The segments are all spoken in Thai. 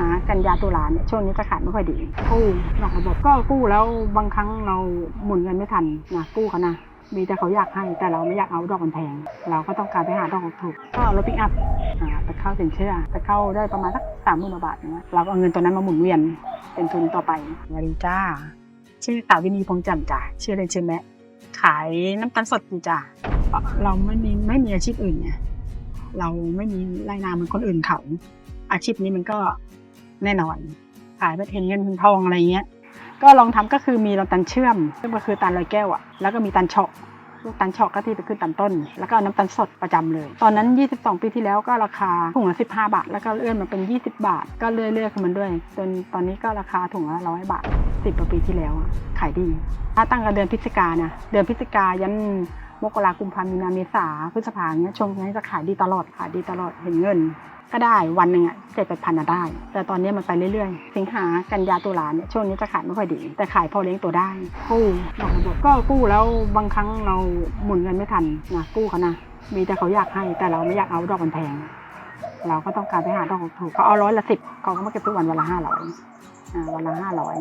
ากันยาตุลาเนี่ยช่วงนี้จะขายไม่ค่อยดีกู้นอกระบบก็กู้แล้วบางครั้งเราหมุนเงินไม่ทันนะกู้เขานะมีแต่เขาอยากให้แต่เราไม่อยากเอาดอกมันแพง เราก็ต้องการไปหาดอกถูกก็เอารถปิกอัพไปเข้าสินเชื่อไปเข้าได้ประมาณสักสามหมื่นบาทอย่างเงี้ยเราก็เอาเงินตัวนั้นมาหมุนเวียนเป็นทุนต่อไปสวัสดีจ้าชื่อสาวินีพงษ์แจ่มจ้ะชื่อเล่นชื่อแม่ขายน้ำตาลสดอยู่จ้ะเราไม่มีไม่มีอาชีพอื่นไงเราไม่มีไรนาเหมือนคนอื่นเขา อาชีพนี้มันก็ แน่นอน ขายไปเทนเงินทองอะไรเงี้ย ก็ลองทำก็คือมีเราตันเชื่อม ซึ่งก็คือตันลอยแก้วอะแล้วก็มีตันเฉาะลูกตันเฉาะก็ที่ไปขึ้นตันต้น แล้วก็น้ำตาลสดประจำเลย ตอนนั้น 22 ปีที่แล้วก็ราคาถุงละ15 บาท แล้วก็เลื่อนมาเป็น 20 บาท ก็เรื่อยๆขึ้นมาด้วย จนตอนนี้ก็ราคาถุงละร้อยบาท 10กว่าปีที่แล้วขายดี ถ้าตั้งแต่เดือนพฤศจิกานะ เดือนพฤศจิกายัน มกรากุมภามีนาเมษาพฤษภาเนี้ยช่วงนี้จะขายดีตลอดขายดีตลอดเห็นเงิน ก็ได้วันหนึ่งอะเจ็ดแปดพันอะได้ แต่ตอนนี้มันไปเรื่อยๆ สิงหากันยาตุลาเนี่ยช่วงนี้จะขายไม่ค่อยดี แต่ขายพอเลี้ยงตัวได้กู้นอกระบบก็กู้แล้วบางครั้งเราหมุนเงินไม่ทันนะกู้เขานะมีแต่เขาอยากให้แต่เราไม่อยากเอาดอกมันแพงเราก็ต้องการไปหาดอกถูกเขาเอาร้อยละสิบเขาก็มาเก็บทุกวันวันละห้าร้อยวันละห้าร้อย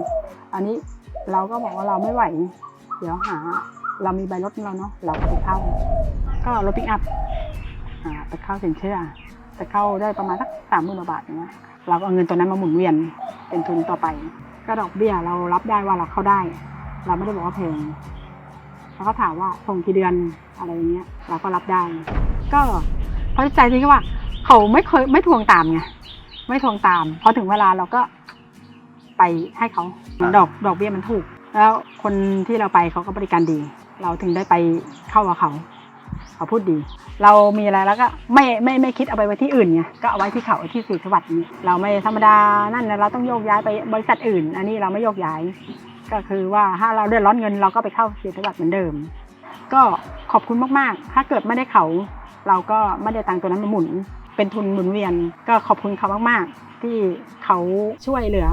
อันนี้เราก็บอกว่าเราไม่ไหว เดี๋ยวหา เรามีใบรถเราเนาะเราก็ไปเข้าก็รถปิกอัพอ่าไปเข้าสินเชื่อจะเข้าได้ประมาณสักสามหมื่นบาทอย่างเงี้ยเราก็เอาเงินตัวนั้นมาหมุนเวียนเป็นทุนต่อไป ก็ดอกเบี้ยเรารับได้ว่าเราเข้าได้ เราไม่ได้บอกว่าแพงเขาก็ถามว่าส่งกี่เดือนอะไรอย่างเงี้ย เราก็รับได้ ก็เพราะใจที่ว่า เขาไม่เคยไม่ทวงตามไงไม่ทวงตามพอถึงเวลาเราก็ไปให้เขาดอกดอกเบี้ยมันถูก แล้วคนที่เราไปเขาก็บริการดี เราถึงได้ไปเข้ากับเขาเขาพูดดี เรามีอะไรแล้วก็ไม่ไม่ไม่คิดเอาไปไว้ที่อื่นไงก็เอาไว้ที่เขาที่สีสวัสดิ์เราไม่ธรรมดานั่นเราต้องโยกย้ายไปบริษัทอื่น อันนี้เราไม่โยกย้าย ก็คือว่าถ้าเราเดือดร้อนเงินเราก็ไปเข้าสีสวัสดิ์เหมือนเดิม ก็ขอบคุณมากๆ ถ้าเกิดไม่ได้เขา เราก็ไม่ได้ตังค์ตัวนั้นมาหมุน เป็นทุนหมุนเวียน ก็ขอบคุณเขามากๆ ที่เขาช่วยเหลือ